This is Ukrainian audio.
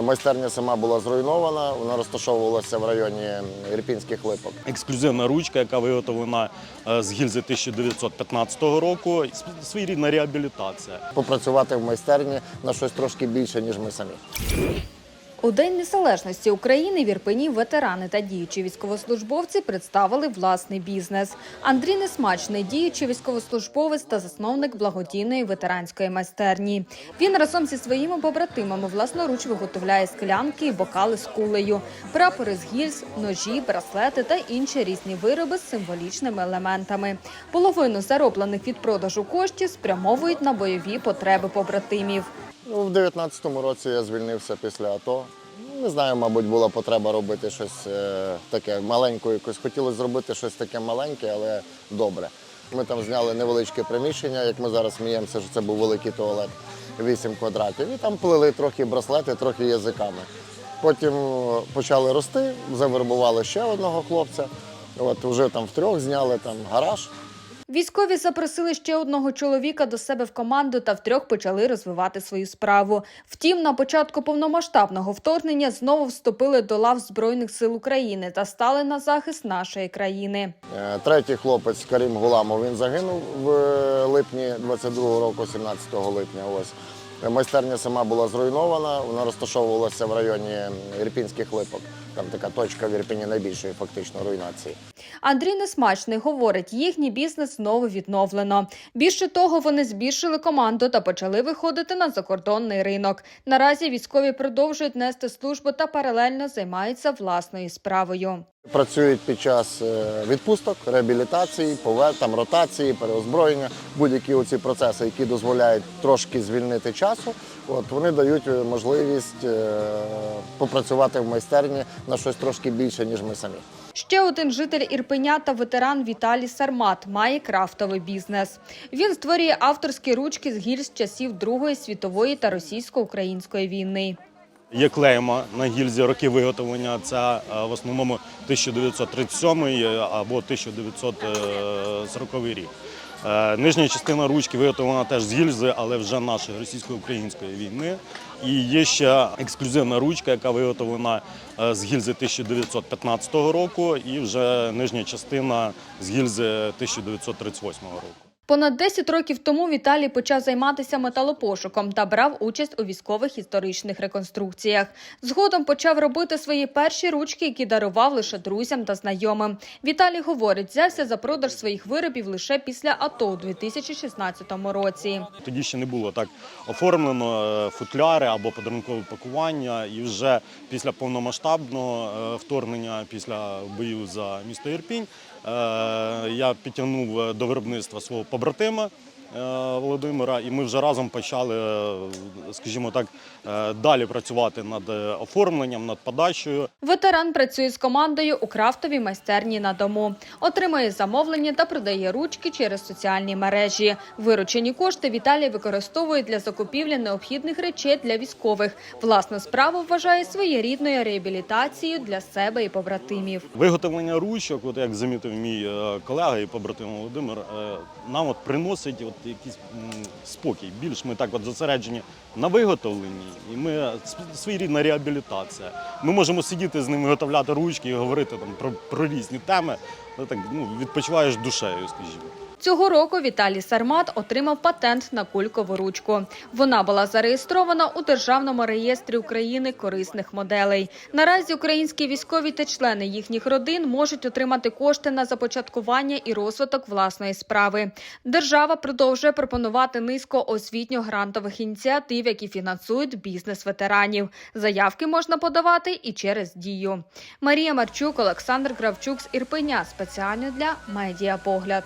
Майстерня сама була зруйнована, вона розташовувалася в районі Ірпінських липок. Ексклюзивна ручка, яка виготовлена е, з гільзи 1915 року. Св- Своєрідна реабілітація. Попрацювати в майстерні на щось трошки більше, ніж ми самі. У День Незалежності України в Ірпені ветерани та діючі військовослужбовці представили власний бізнес. Андрій Несмачний, діючий військовослужбовець та засновник благодійної ветеранської майстерні. Він разом зі своїми побратимами власноруч виготовляє склянки і бокали з кулею, прапори з гільз, ножі, браслети та інші різні вироби з символічними елементами. Половину зароблених від продажу коштів спрямовують на бойові потреби побратимів. Ну, в 19-му році я звільнився після АТО. Не знаю, мабуть, була потреба робити щось е, таке маленьке. Якось хотілося зробити щось таке маленьке, але добре. Ми там зняли невеличке приміщення, як ми зараз сміємося, що це був великий туалет, 8 квадратів. І там плели трохи браслети, трохи язиками. Потім е, почали рости, завербували ще одного хлопця. От вже там втрьох зняли там гараж. Військові запросили ще одного чоловіка до себе в команду та втрьох почали розвивати свою справу. Втім, на початку повномасштабного вторгнення знову вступили до лав Збройних сил України та стали на захист нашої країни. Е, Третій хлопець Карім Гуламов він загинув в е, липні 22-го року, 17 липня. Ось майстерня сама була зруйнована. Вона розташовувалася в районі Ірпінських липок. Там така точка в Ірпіні найбільшої фактично руйнації. Андрій Несмачний говорить, їхній бізнес знову відновлено. Більше того, вони збільшили команду та почали виходити на закордонний ринок. Наразі військові продовжують нести службу та паралельно займаються власною справою. Працюють під час е, відпусток, реабілітації, пове- там, ротації, переозброєння, будь-які оці процеси, які дозволяють трошки звільнити часу. От вони дають е, можливість е, попрацювати в майстерні на щось трошки більше, ніж ми самі. Ще один житель Ірпеня та ветеран Віталій Сармат має крафтовий бізнес. Він створює авторські ручки з гільз часів Другої світової та російсько-української війни. Є клеймо на гільзі роки виготовлення. Це е, в основному 1937 або 1940 рік. Е, Нижня частина ручки виготовлена теж з гільзи, але вже нашої російсько-української війни. І є ще ексклюзивна ручка, яка виготовлена е, з гільзи 1915 року, і вже нижня частина з гільзи 1938 року. Понад 10 років тому Віталій почав займатися металопошуком та брав участь у військових історичних реконструкціях. Згодом почав робити свої перші ручки, які дарував лише друзям та знайомим. Віталій говорить, взявся за продаж своїх виробів лише після АТО у 2016 році. Тоді ще не було так оформлено е, футляри або подарункове пакування. І вже після повномасштабного е, вторгнення, після боїв за місто Ірпінь, е, я підтягнув до виробництва свого побратима. е, Володимира, і ми вже разом почали, е, скажімо так, е, далі працювати над оформленням, над подачею. Ветеран працює з командою у крафтовій майстерні на дому. Отримує замовлення та продає ручки через соціальні мережі. Виручені кошти Віталій використовує для закупівлі необхідних речей для військових. Власну справу вважає своєрідною реабілітацією для себе і побратимів. Виготовлення ручок, от як замітив мій е, колега і побратим Володимир, е, нам от приносить от якийсь спокій. Більш ми так от зосереджені на виготовленні, і ми св- своєрідна реабілітація. Ми можемо сидіти з ним, виготовляти ручки і говорити там про, про різні теми. Ну, так ну відпочиваєш душею, скажімо. Цього року Віталій Сармат отримав патент на кулькову ручку. Вона була зареєстрована у Державному реєстрі України корисних моделей. Наразі українські військові та члени їхніх родин можуть отримати кошти на започаткування і розвиток власної справи. Держава продовжує пропонувати низку освітньо-грантових ініціатив, які фінансують бізнес ветеранів. Заявки можна подавати і через дію. Марія Марчук, Олександр Кравчук з Ірпеня спеціально для медіапогляд.